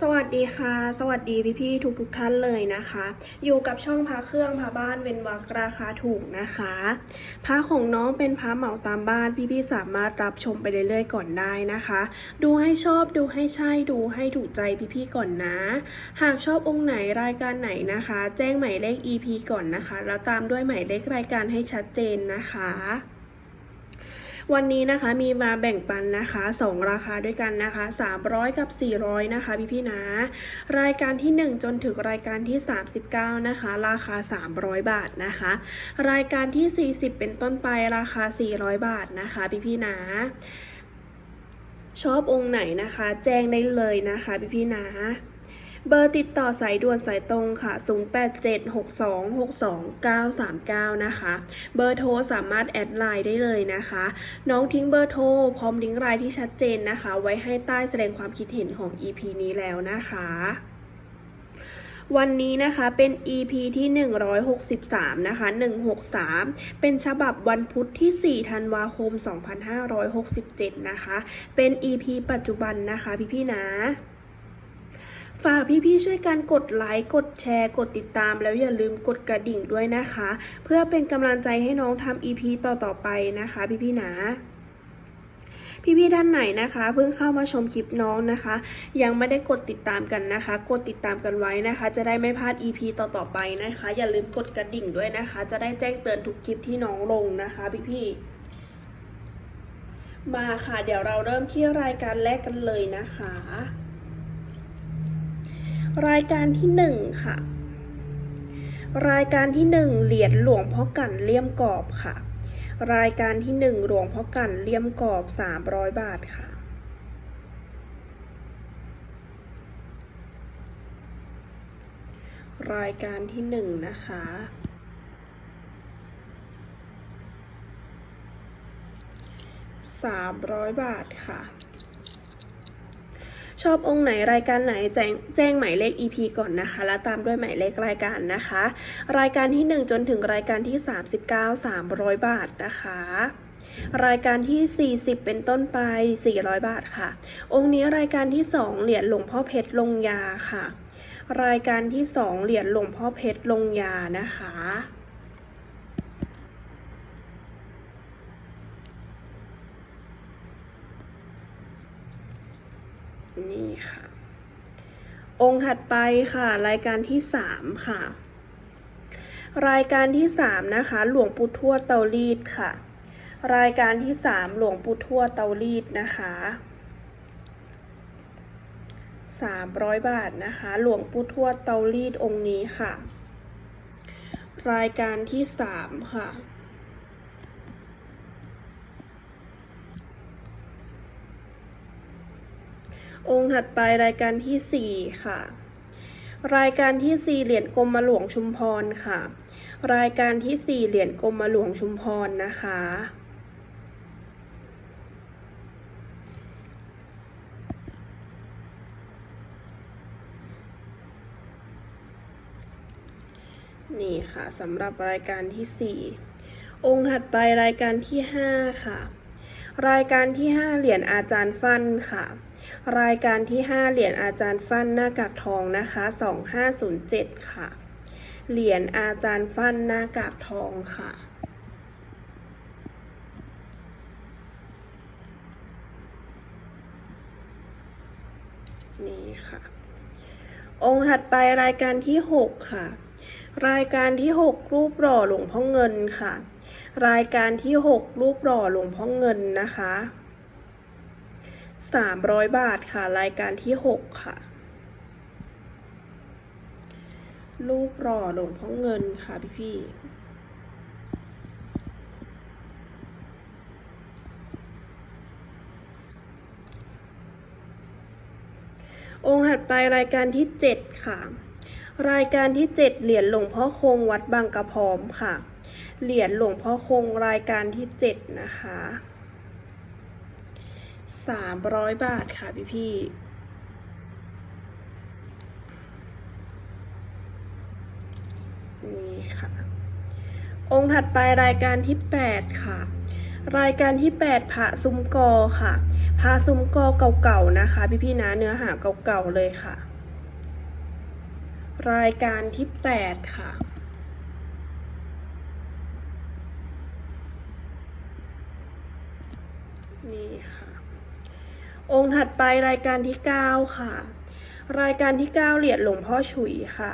สวัสดีค่ะ สวัสดีพี่ๆทุกๆทท่านเลยนะคะ อยู่กับช่องพาเครื่องพาบ้านเวนวักราคาถูกนะคะพาของน้องเป็นพาเหมาตามบ้านพี่ๆสามารถรับชมไปเรื่อยๆก่อนได้นะคะ ดูให้ชอบดูให้ใช่ดูให้ถูกใจพี่ๆก่อนนะ หากชอบองค์ไหนรายการไหนนะคะ แจ้งหมายเลข EP ก่อนนะคะ แล้วตามด้วยหมายเลขรายการให้ชัดเจนนะคะ วันนี้นะคะมีมาแบ่งปันนะคะสองราคาด้วยกันนะคะ 300 กับ 400 นะคะพี่พี่นะ รายการที่ 1 จนถึงรายการที่ 39 นะคะ ราคา 300 บาทนะคะ รายการที่ 40 เป็นต้นไปราคา 400 บาทนะคะพี่พี่นะชอบองค์ไหนนะคะ แจ้งได้เลยนะคะพี่พี่นะ เบอร์ติดต่อสายด่วนสายตรงค่ะ 0876262939 นะคะ เบอร์โทรสามารถแอดไลน์ได้เลยนะคะ น้องทิ้งเบอร์โทรพร้อมลิงก์ไลน์ที่ชัดเจนนะคะ ไว้ให้ใต้แสดงความคิดเห็นของ EP นี้แล้วนะคะวันนี้นะคะเป็น EP ที่ 163 นะคะ 163 เป็นฉบับวันพุธที่ 4 ธันวาคม 2567 นะคะ เป็น EP ปัจจุบันนะคะ พี่ๆนะ ฝากพี่ๆช่วยกันกดไลค์ กดแชร์ กดติดตาม แล้วอย่าลืมกดกระดิ่งด้วยนะคะ เพื่อเป็นกำลังใจให้น้องทำ EP ต่อๆไปนะคะ พี่ๆนะพี่ๆท่านไหนนะคะ เพิ่งเข้ามาชมคลิปน้องนะคะ ยังไม่ได้กดติดตามกันนะคะ กดติดตามกันไว้นะคะ จะได้ไม่พลาด EP ต่อๆไปนะคะ อย่าลืมกดกระดิ่งด้วยนะคะ จะได้แจ้งเตือนทุกคลิปที่น้องลงนะคะพี่ๆมาค่ะ เดี๋ยวเราเริ่มที่รายการแรกกันเลยนะคะ รายการที่หนึ่งค่ะ รายการที่หนึ่งเหรียญหลวงพ่อกันเลี่ยมกรอบค่ะ รายการที่หนึ่งหลวงพ่อกันเลี่ยมกรอบสามร้อยบาทค่ะ รายการที่หนึ่งนะคะสามร้อยบาทค่ะ ชอบองค์ไหนรายการไหนแจ้งแจ้งหมายเลข EP ก่อนนะคะ แล้วตามด้วยหมายเลขรายการนะคะ รายการที่ 1 จนถึงรายการที่ 39 300 บาทนะคะรายการที่ 40 เป็นต้นไป 400 บาทค่ะ องค์นี้รายการที่ 2 เหรียญหลวงพ่อเพชรลงยาค่ะ รายการที่ 2 เหรียญหลวงพ่อเพชรลงยานะคะ นี่ค่ะ องค์ถัดไปค่ะ รายการที่สามค่ะ รายการที่สามนะคะ หลวงปู่ทวดเตารีดค่ะ รายการที่สามหลวงปู่ทวดเตารีดนะคะสามร้อยบาทนะคะ หลวงปู่ทวดเตารีดองค์นี้ค่ะ รายการที่สามค่ะ องค์ถัดไปรายการที่สี่ค่ะ รายการที่สี่เหรียญกรมหลวงชุมพรค่ะ รายการที่สี่เหรียญกรมหลวงชุมพรนะคะ นี่ค่ะสำหรับรายการที่สี่องค์ถัดไปรายการที่ห้าค่ะ รายการที่ห้าเหรียญอาจารย์ฟันค่ะ รายการที่ 5 เหรียญอาจารย์ฟั่นหน้ากากทองนะคะ 2507 ค่ะ เหรียญอาจารย์ฟั่นหน้ากากทองค่ะนี่ค่ะ องค์ถัดไปรายการที่ 6 ค่ะ รายการที่ 6 รูปหล่อหลวงพ่อเงินค่ะ รายการที่ 6 รูปหล่อหลวงพ่อเงินนะคะ 300 บาทค่ะ รายการที่ 6 ค่ะ รูปหล่อหลวงพ่อเงินค่ะพี่พี่องค์ถัดไปรายการที่ 7 ค่ะ รายการที่ 7 เหรียญหลวงพ่อคงวัดบางกระพร้อมค่ะ เหรียญหลวงพ่อคงรายการที่ 7 นะคะ สามร้อยบาทค่ะพี่พี่นี่ค่ะ องค์ถัดไปรายการที่แปดค่ะ รายการที่แปดพระซุ้มกอค่ะพพาซุ้มกอเก่าๆนะคะ พี่ๆนะเนื้อหาเก่าๆเลยค่ะ รายการที่8ค่ะนี่ค่ะ องค์ถัดไปรายการที่ 9 ค่ะ รายการที่ 9 เหรียญหลวงพ่อฉุยค่ะ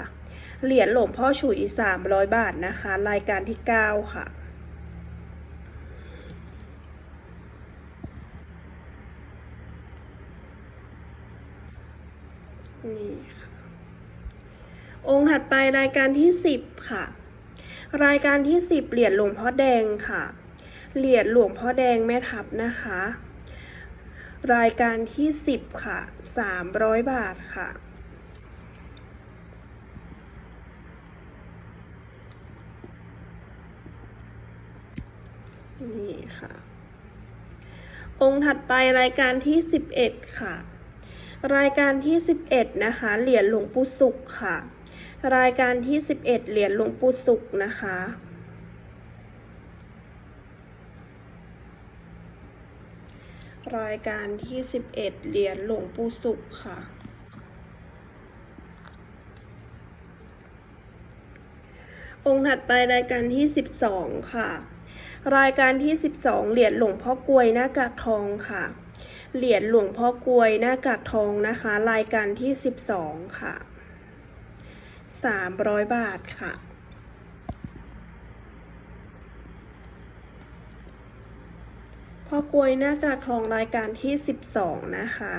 เหรียญหลวงพ่อฉุย 300 บาทนะคะ รายการที่ 9 ค่ะนี่ค่ะองค์ถัดไปรายการที่ 10 ค่ะ รายการที่ 10 เหรียญหลวงพ่อแดงค่ะ เหรียญหลวงพ่อแดงแม่ทับนะคะ รายการที่ 10 ค่ะ 300 บาทค่ะ นี่ค่ะ องค์ถัดไปรายการที่ 11 ค่ะ รายการที่ 11 นะคะ เหรียญหลวงปู่สุขค่ะ รายการที่ 11 เหรียญหลวงปู่สุขนะคะ รายการที่ 11 เหรียญหลวงปู่สุขค่ะ องค์ถัดไปรายการที่ 12 ค่ะ รายการที่ 12 เหรียญหลวงพ่อกลวยหน้ากากทองค่ะ เหรียญหลวงพ่อกลวยหน้ากากทองนะคะ รายการที่ 12 ค่ะ 300 บาทค่ะ พ่อกวยหน้ากากทองรายการที่ 12 นะคะ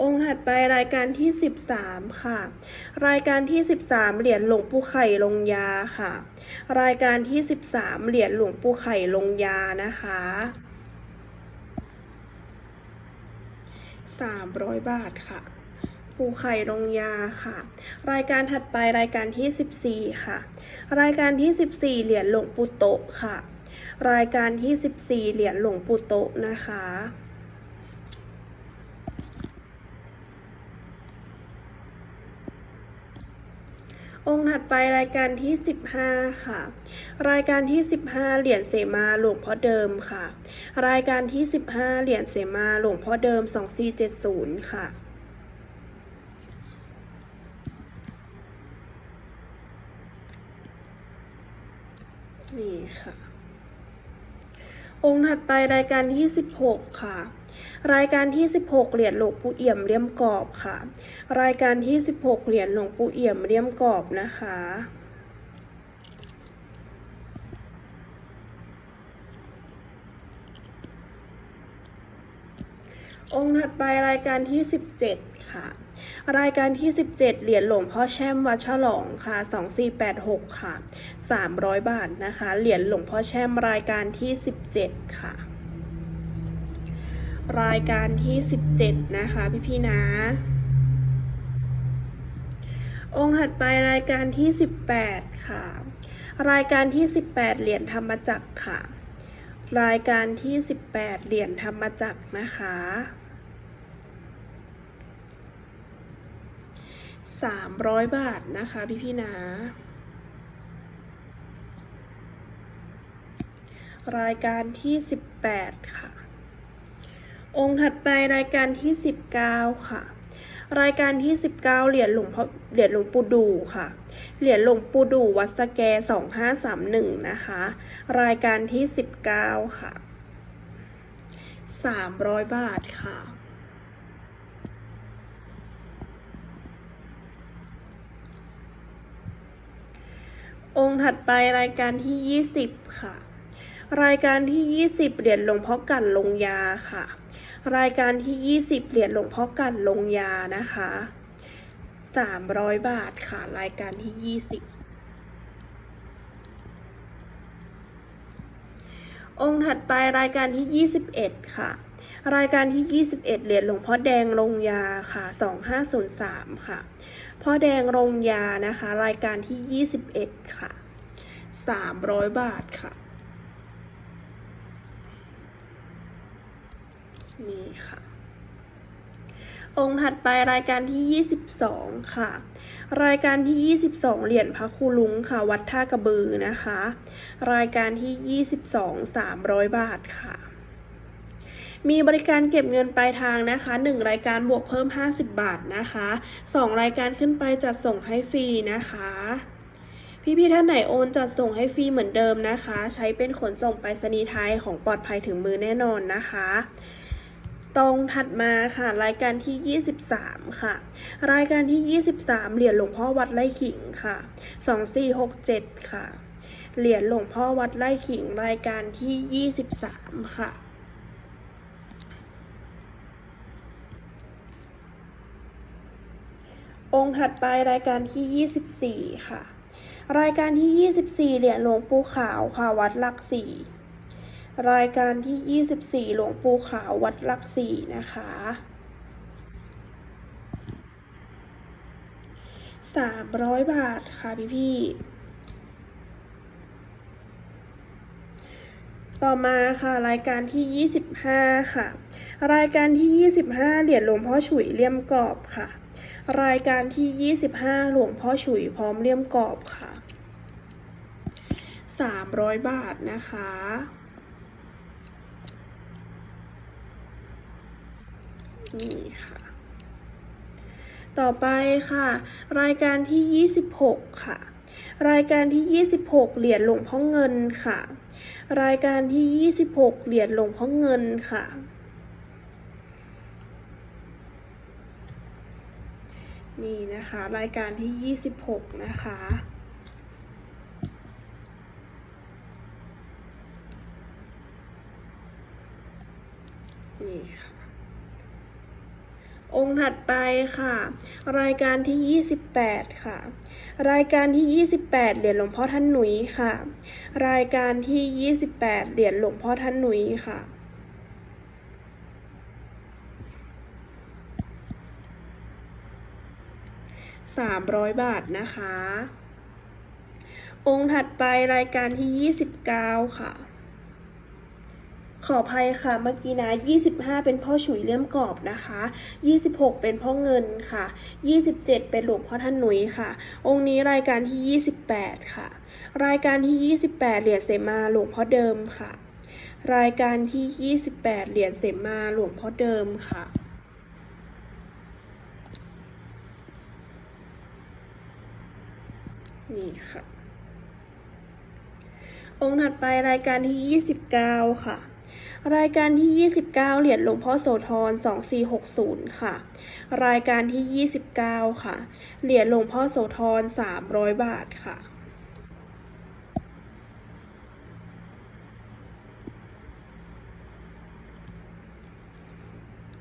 องค์ถัดไปรายการที่ 13 ค่ะ รายการที่ 13 เหรียญหลวงปู่ไข่ลงยาค่ะ รายการที่ 13 เหรียญหลวงปู่ไข่ลงยานะคะ300 บาทค่ะ ปูไข่ลงยาค่ะ รายการถัดไปรายการที่ 14 ค่ะ รายการที่ 14 เหรียญหลวงปู่โตะค่ะ รายการที่ 14 เหรียญหลวงปู่โตนะคะองค์ถัดไปรายการที่ 15 ค่ะ รายการที่ 15 เหรียญเสมาหลวงพ่อเดิมค่ะ รายการที่ 15 เหรียญเสมาหลวงพ่อเดิม 2470 ค่ะ นี่ค่ะ อ งถัดไปรายการที่ 16 ค่ะ รายการที่ 16 เหรียญหลวงปู่เอี่ยมเลี่ยมกรอบค่ะ รายการที่ 16 เหรียญหลวงปู่เอี่ยมเลี่ยมกรอบนะคะองค์ถัดไปรายการที่ 17 ค่ะ รายการที่ 17 เหรียญหลวงพ่อแช่มวัดฉลองค่ะ 2486 ค่ะ 300 บาทนะคะ เหรียญหลวงพ่อแช่มรายการที่ 17 ค่ะ รายการที่ 17 นะคะ พี่พี่นะ องค์ถัดไปรายการที่ 18 ค่ะ รายการที่ 18 เหรียญธรรมจักรค่ะ รายการที่ 18 เหรียญธรรมจักรนะคะ300 บาทนะคะพี่พี่นะ รายการที่ 18 ค่ะ องค์ถัดไปรายการที่ 19 ค่ะ รายการที่ 19 เหรียญหลวงพ่อเหรียญหลวงปู่ดูค่ะ เหรียญหลวงปู่ดูวัดสแก 2531 นะคะ รายการที่ 19 ค่ะ 300 บาทค่ะองค์ถัดไปรายการที่ 20 ค่ะ รายการที่ 20 เหรียญหลวงพ่อกันลงยาค่ะ รายการที่ 20 เหรียญหลวงพ่อกันลงยานะคะ 300 บาทค่ะ รายการที่ 20องค์ถัดไปรายการที่ 21 ค่ะ รายการที่ 21 เหรียญหลวงพ่อแดงลงยาค่ะ 2503 ค่ะ พ่อแดงลงยานะคะ รายการที่ 21 ค่ะ 300 บาทค่ะ นี่ค่ะ องค์ถัดไปรายการที่ 22 ค่ะ รายการที่ 22 เหรียญพระครูลุงค่ะ วัดท่ากระบือนะคะ รายการที่ 22 300 บาทค่ะมีบริการเก็บเงินปลายทางนะคะ 1 รายการบวกเพิ่ม 50 บาทนะคะ 2 รายการขึ้นไปจัดส่งให้ฟรีนะคะ พี่ๆท่านไหนโอนจัดส่งให้ฟรีเหมือนเดิมนะคะ ใช้เป็นขนส่งไปรษณีย์ไทยของปลอดภัยถึงมือแน่นอนนะคะ ตรงถัดมาค่ะ รายการที่ 23 ค่ะ รายการที่ 23 เหรียญหลวงพ่อวัดไร่ขิงค่ะ 2467 ค่ะ เหรียญหลวงพ่อวัดไร่ขิง รายการที่ 23 ค่ะองค์ถัดไปรายการที่ 24 ค่ะ รายการที่ 24 เหรียญหลวงปู่ขาวค่ะ วัดหลักสี่ รายการที่ 24 หลวงปู่ขาววัดลักสีนะคะ 300 บาทค่ะพี่พี่ต่อมาค่ะรายการที่ 25 ค่ะ รายการที่ 25 เหรียญหลวงพ่อฉุยเลี่ยมกรอบค่ะ รายการที่ 25 หลวงพ่อฉุยพร้อมเลี่ยมกรอบค่ะ 300 บาทนะคะ นี่ค่ะ ต่อไปค่ะ รายการที่ 26 ค่ะ รายการที่ 26 เหรียญหลวงพ่อเงินค่ะ รายการที่ 26 เหรียญหลวงพ่อเงินค่ะนี่นะคะ รายการที่ 26 นะคะ นี่ค่ะ องค์ ถัดไปค่ะ รายการที่ 28 ค่ะ รายการที่ 28 เหรียญหลวงพ่อท่านหนุยค่ะ รายการที่ 28 เหรียญหลวงพ่อท่านหนุยค่ะ300บาทนะคะ องค์ถัดไปรายการที่ 29 ค่ะ ขออภัยค่ะเมื่อกี้นะ 25 เป็นพ่อฉุยเลี่ยมกรอบนะคะ 26 เป็นพ่อเงินค่ะ 27 เป็นหลวงพ่อท่านหนุยค่ะ องค์นี้รายการที่ 28 ค่ะ รายการที่ 28 เหรียญเสมาหลวงพ่อเดิมค่ะ รายการที่ 28 เหรียญเสมาหลวงพ่อเดิมค่ะนี่ค่ะ องค์ถัดไปรายการที่ 29 ค่ะ รายการที่ 29 เหรียญหลวงพ่อโสธร 2460 ค่ะ รายการที่ 29 ค่ะ เหรียญหลวงพ่อโสธร 300 บาทค่ะ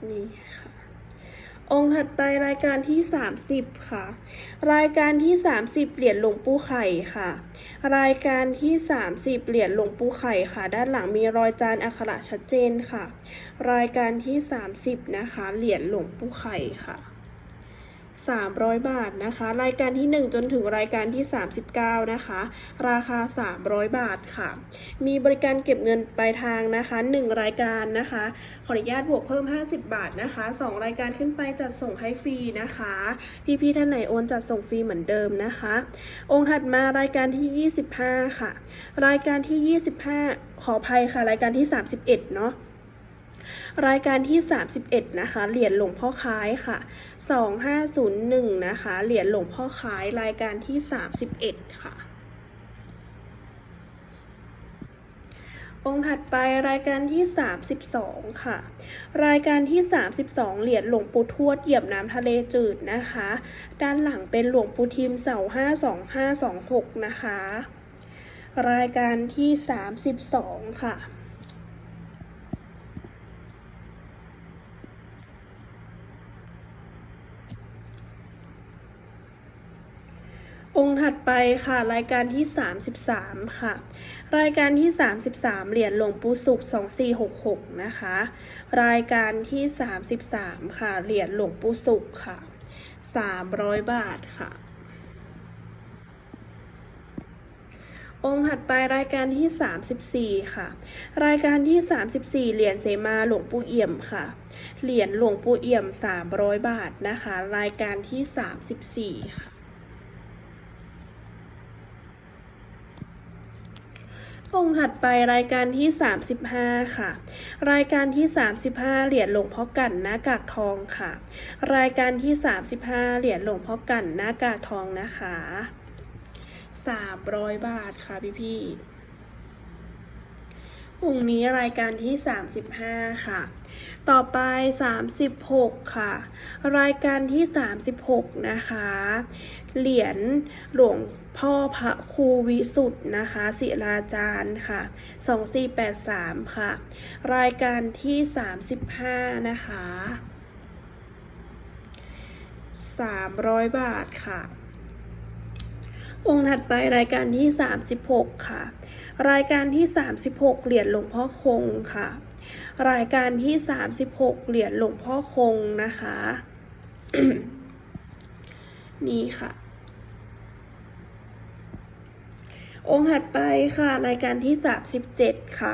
นี่ค่ะ องค์ถัดไปรายการที่ 30 ค่ะ รายการที่ 30 เหรียญหลวงปู่ไข่ค่ะ รายการที่ 30 เหรียญหลวงปู่ไข่ค่ะ ด้านหลังมีรอยจานอักขระชัดเจนค่ะ รายการที่ 30 นะคะ เหรียญหลวงปู่ไข่ค่ะ 300 บาทนะคะ รายการที่ 1 จนถึงรายการที่ 39 นะคะ ราคา 300 บาทค่ะ มีบริการเก็บเงินปลายทางนะคะ 1 รายการนะคะ ขออนุญาตบวกเพิ่ม 50 บาทนะคะ 2 รายการขึ้นไปจัดส่งให้ฟรีนะคะ พี่ๆท่านไหนโอนจัดส่งฟรีเหมือนเดิมนะคะ องค์ถัดมารายการที่ 25 ค่ะ รายการที่ 25 ขออภัยค่ะ รายการที่ 31 เนาะ รายการที่ 31 นะคะ เหรียญหลวงพ่อคล้ายค่ะ 2501 นะคะ เหรียญหลวงพ่อคล้ายรายการที่ 31 ค่ะองค์ถัดไปรายการที่ 32 ค่ะ รายการที่ 32 เหรียญหลวงปู่ทวดเหยียบน้ำทะเลจืดนะคะ ด้านหลังเป็นหลวงปู่ทิมเสา 52526 นะคะ รายการที่ 32 ค่ะ องค์ถัดไปค่ะ รายการที่ 33 ค่ะ รายการที่ 33 เหรียญหลวงปู่สุข 2466 นะคะ รายการที่ 33 ค่ะ เหรียญหลวงปู่สุขค่ะ 300 บาทค่ะ องค์ถัดไปรายการที่ 34 ค่ะ รายการที่ 34 เหรียญเสมาหลวงปู่เอี่ยมค่ะ เหรียญหลวงปู่เอี่ยม 300 บาทนะคะ รายการที่ 34 ค่ะ องค์ถัดไปรายการที่ 35 ค่ะ รายการที่ 35 เหรียญหลวงพ่อกันหน้ากากทองค่ะ รายการที่ 35 เหรียญหลวงพ่อกันหน้ากากทองนะคะ300 บาทค่ะพี่พี่องค์นี้รายการที่ 35 ค่ะ ต่อไป 36 ค่ะ รายการที่ 36 นะคะ เหรียญหลวงพ่อพระครูวิสุทธ์นะคะศิราจารย์ค่ะ 2483 ค่ะ รายการที่ 35 นะคะ 300 บาทค่ะ องค์ถัดไปรายการที่ 36 ค่ะ รายการที่ 36 เหรียญหลวงพ่อคงค่ะ รายการที่ 36 เหรียญหลวงพ่อคงนะคะ นี่ค่ะ องค์ถัดไปค่ะ รายการที่37ค่ะ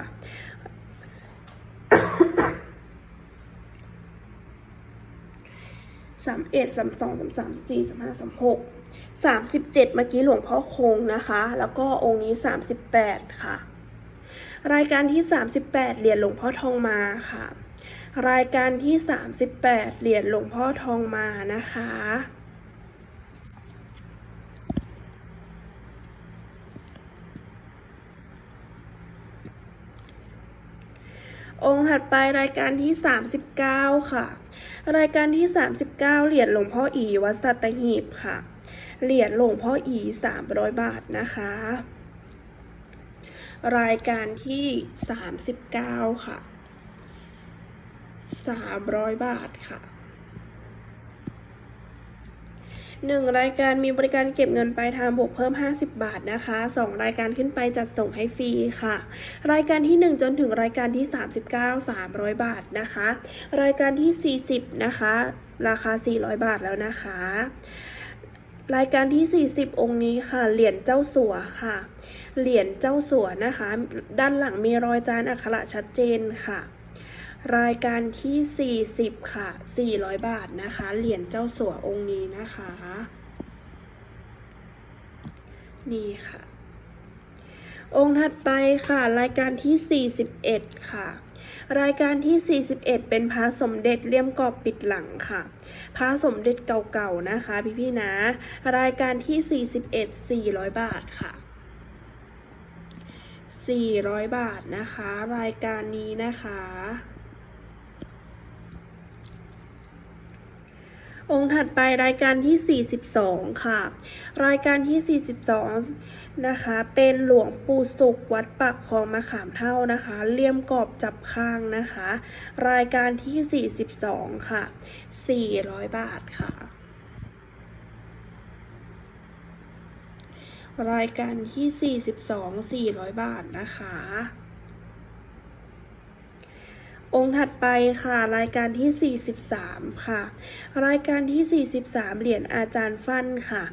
สามเอ็ดสามสองสามสามสี่สามห้าสามหกสามสิบเจ็ดเมื่อกี้หลวงพ่อคงนะคะ แล้วก็องค์นี้สามสิบแปดค่ะ รายการที่สามสิบแปดเหรียญหลวงพ่อทองมาค่ะ รายการที่สามสิบแปดเหรียญหลวงพ่อทองมานะคะ องค์ถัดไปรายการที่ 39 ค่ะ รายการที่ 39 เหรียญหลวงพ่ออีวัดสัตหีบค่ะ เหรียญหลวงพ่ออี 300 บาทนะคะ รายการที่ 39 ค่ะ 300 บาทค่ะ หนึ่งรายการมีบริการเก็บเงินปลายทางบวกเพิ่ม 50 บาทนะคะสองรายการขึ้นไปจัดส่งให้ฟรีค่ะ รายการที่ 1 จนถึงรายการที่ 39 300 บาทนะคะ รายการที่ 40 นะคะ ราคา 400 บาทแล้วนะคะ รายการที่ 40 องค์นี้ค่ะ เหรียญเจ้าสัวค่ะ เหรียญเจ้าสัวนะคะ ด้านหลังมีรอยจานอักขระชัดเจนค่ะ รายการที่ 40 ค่ะ 400 บาทนะคะ เหรียญเจ้าสัวองค์นี้นะคะ นี่ค่ะ องค์ถัดไปค่ะ รายการที่ 41 ค่ะรายการที่ 41 เป็นพระสมเด็จเลี่ยมกรอบปิดหลังค่ะ พระสมเด็จเก่าๆนะคะ พี่ๆนะ รายการที่ 41 400 บาทค่ะ 400 บาทนะคะ รายการนี้นะคะ องค์ถัดไปรายการที่ 42 ค่ะ รายการที่ 42 นะคะ เป็นหลวงปู่สุขวัดปากคลองมะขามเท่านะคะ เลี่ยมกรอบจับข้างนะคะ รายการที่ 42 ค่ะ 400 บาทค่ะ รายการที่ 42 400 บาทนะคะ องค์ถัดไปค่ะ รายการที่ 43 ค่ะ รายการที่ 43 เหรียญอาจารย์ฟันค่ะ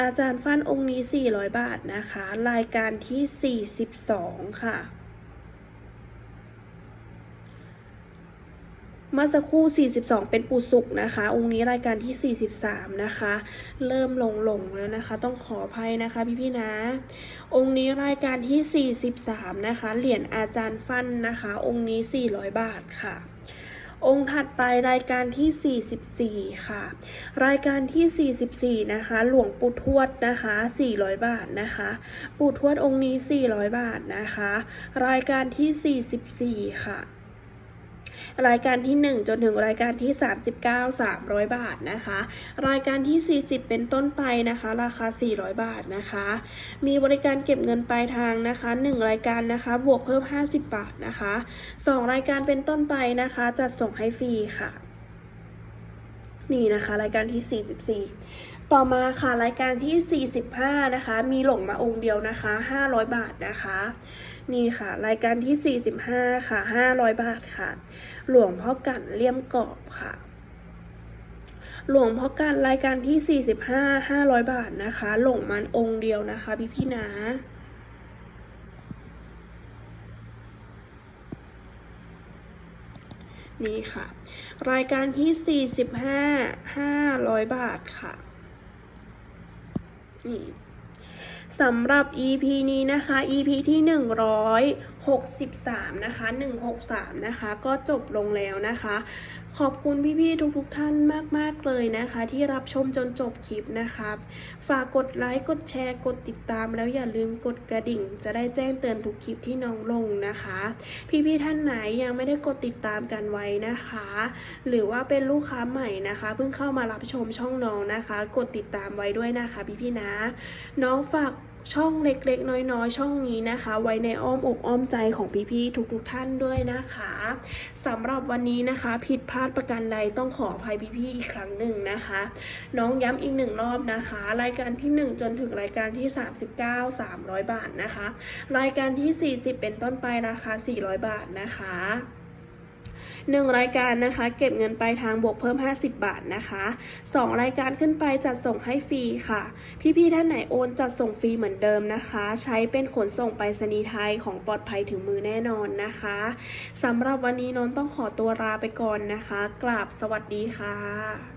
อาจารย์ฟันองค์นี้ 400 บาทนะคะ รายการที่ 42 ค่ะ มื่อสักครู่ 42 เป็นปูสุกนะคะ องค์นี้รายการที่ 43 นะคะ เริ่มลงลงแล้วนะคะ ต้องขออภัยนะคะพี่ๆนะ องค์นี้รายการที่ 43 นะคะ เหรียญอาจารย์ฟั่นนะคะ องค์นี้ 400 บาทค่ะองค์ถัดไปรายการที่ 44 ค่ะ รายการที่ 44 นะคะ หลวงปู่ทวดนะคะ 400 บาทนะคะ ปู่ทวดองค์นี้ 400 บาทนะคะ รายการที่ 44 ค่ะ รายการที่ 1 จนถึงรายการที่ 39 300 บาทนะคะ รายการที่ 40 เป็นต้นไปนะคะ ราคา 400 บาทนะคะ มีบริการเก็บเงินปลายทางนะคะ 1 รายการนะคะบวกเพิ่ม 50 บาทนะคะ 2 รายการเป็นต้นไปนะคะ จัดส่งให้ฟรีค่ะนี่นะคะรายการที่ 44 ต่อมาค่ะรายการที่ 45 นะคะ มีหลงมาองค์เดียวนะคะ 500 บาทนะคะ นี่ค่ะ รายการที่ 45 ค่ะ 500 บาทค่ะ หลวงพ่อกันเลี่ยมกรอบค่ะ หลวงพ่อกันรายการที่ 45 500 บาทนะคะ หลงมันองค์เดียวนะคะ พี่พี่นะนี่ค่ะ รายการที่ 45 500 บาทค่ะ นี่ สำหรับ EP นี้นะคะ EP ที่ 163 นะคะ 163 นะคะ ก็จบลงแล้วนะคะ ขอบคุณพี่ๆทุกๆท่านมากๆเลยนะคะ ที่รับชมจนจบคลิปนะคะฝากกดไลค์กดแชร์กดติดตาม แล้วอย่าลืมกดกระดิ่ง จะได้แจ้งเตือนทุกคลิปที่น้องลงนะคะ พี่ๆท่านไหนยังไม่ได้กดติดตามกันไว้นะคะ หรือว่าเป็นลูกค้าใหม่นะคะ เพิ่งเข้ามารับชมช่องน้องนะคะ กดติดตามไว้ด้วยนะคะ พี่ๆนะ น้องฝาก ช่องเล็กๆ น้อยๆ ช่องนี้นะคะ ไว้ในอ้อมอกอ้อมใจของพี่ๆทุกๆท่านด้วยนะคะสำหรับวันนี้นะคะ ผิดพลาดประการใดต้องขออภัยพี่ๆอีกครั้งหนึ่งนะคะ น้องย้ำอีกหนึ่งรอบนะคะ รายการที่ 1 จนถึงรายการที่ 39 300 บาทนะคะ รายการที่ 40 เป็นต้นไปราคา 400 บาทนะคะ หนึ่งรายการนะคะ เก็บเงินปลายทางบวกเพิ่ม 50 บาทนะคะสองรายการขึ้นไปจัดส่งให้ฟรีค่ะ พี่ๆท่านไหนโอนจัดส่งฟรีเหมือนเดิมนะคะ ใช้เป็นขนส่งไปรษณีย์ไทยของปลอดภัยถึงมือแน่นอนนะคะสำหรับวันนี้น้องต้องขอตัวลาไปก่อนนะคะกราบสวัสดีค่ะ